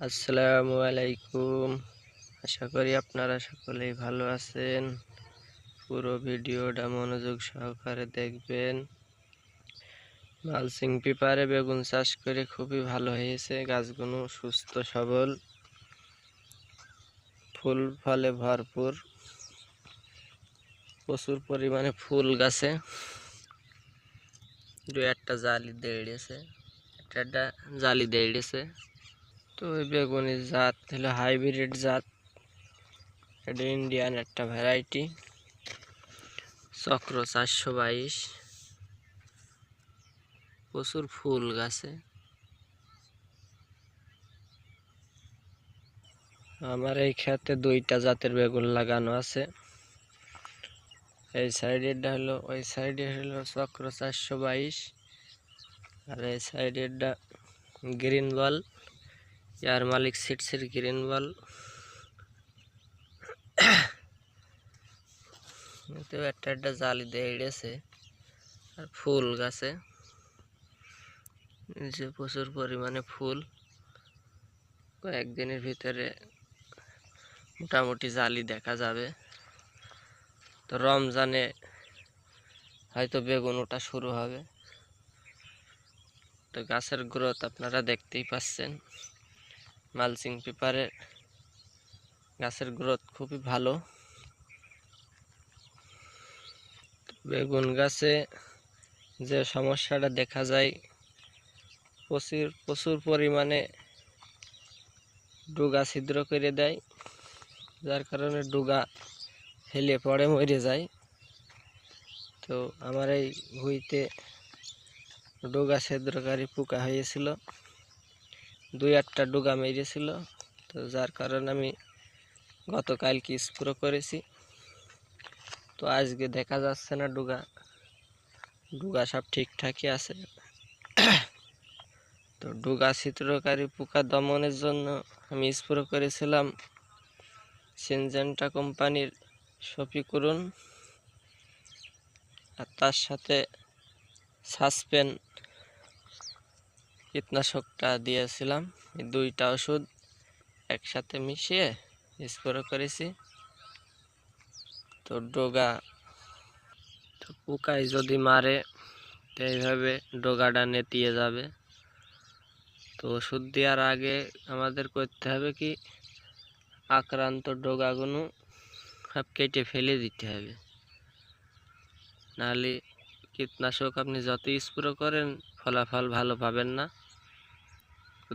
আসসালামু আলাইকুম। আশা করি আপনারা সকলেই ভালো আছেন। পুরো ভিডিওটা মনোযোগ সহকারে দেখবেন। মালসিং পেপারে বেগুন চাষ করে খুবই ভালো হয়েছে। গাছগুলো সুস্থ, সবল। ফুল ফলে ভরপুর। প্রচুর পরিমাণে ফুল গাছে। দু একটা জালি দেড়েছে। একটা একটা জালি দেড়েছে। তো ওই বেগুনের জাত হলো হাইব্রিড জাত। এটা ইন্ডিয়ান একটা ভ্যারাইটি চক্র চারশো বাইশ। প্রচুর ফুল গাছে। আমার এই ক্ষেতে দুইটা জাতের বেগুন লাগানো আছে। এই সাইডেরটা হলো, ওই সাইডে হলো চক্র চারশো বাইশ। আর এই সাইডেরটা গ্রিন বল ইয়ার মালিক সিটসের গ্রিন বল তো একটা একটা জালি দেড়েছে আর ফুল গাছে যে প্রচুর পরিমাণে ফুল কয়েকদিনের ভিতরে মোটামুটি জালি দেখা যাবে তো রমজানে হয়তো বেগুন ওটা শুরু হবে তো গাছের গ্রোথ আপনারা দেখতেই পাচ্ছেন মালচিং পেপারে গাছের গ্রোথ খুবই ভালো। বেগুন গাছে যে সমস্যাটা দেখা যায়, প্রচুর প্রচুর পরিমাণে ডুগা ছিদ্র করে দেয়, যার কারণে ডুগা হেলে পড়ে, মরে যায়। তো আমার এই ভুঁইতে ডোগা ছিদ্রকারী পোকা হয়েছিল। দুই একটা ডুগা মেরেছিল। তো যার কারণে আমি গতকালকে স্প্রো করেছি। তো আজকে দেখা যাচ্ছে না ডুগা। ডুগা সব ঠিকঠাকই আছে। তো ডুগা চিত্রকারী পোকা দমনের জন্য আমি স্প্রো করেছিলাম সিনজেন্টা কোম্পানির সপি করুন আর তার সাথে সাসপেন কীটনাশকটা দিয়েছিলাম। দুইটা ওষুধ একসাথে মিশিয়ে স্প্রে করেছি। তো ডোগা, তো পোকায় যদি মারে, তো এইভাবে ডোগাটা নেতিয়ে যাবে। তো ওষুধ দেওয়ার আগে আমাদের করতে হবে কি, আক্রান্ত ডোগাগুলো সব কেটে ফেলে দিতে হবে। নাহলে কীটনাশক আপনি যতই স্প্রে করেন, ফলাফল ভালো পাবেন না।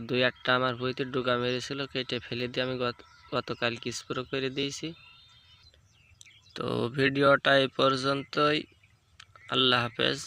দুই একটা আমার বইতে ডোগা মেরেছিল, কেটে ফেলে দিয়ে আমি গতকাল স্প্রে করে দিয়েছি। তো ভিডিওটা এই পর্যন্তই। আল্লাহ হাফেজ।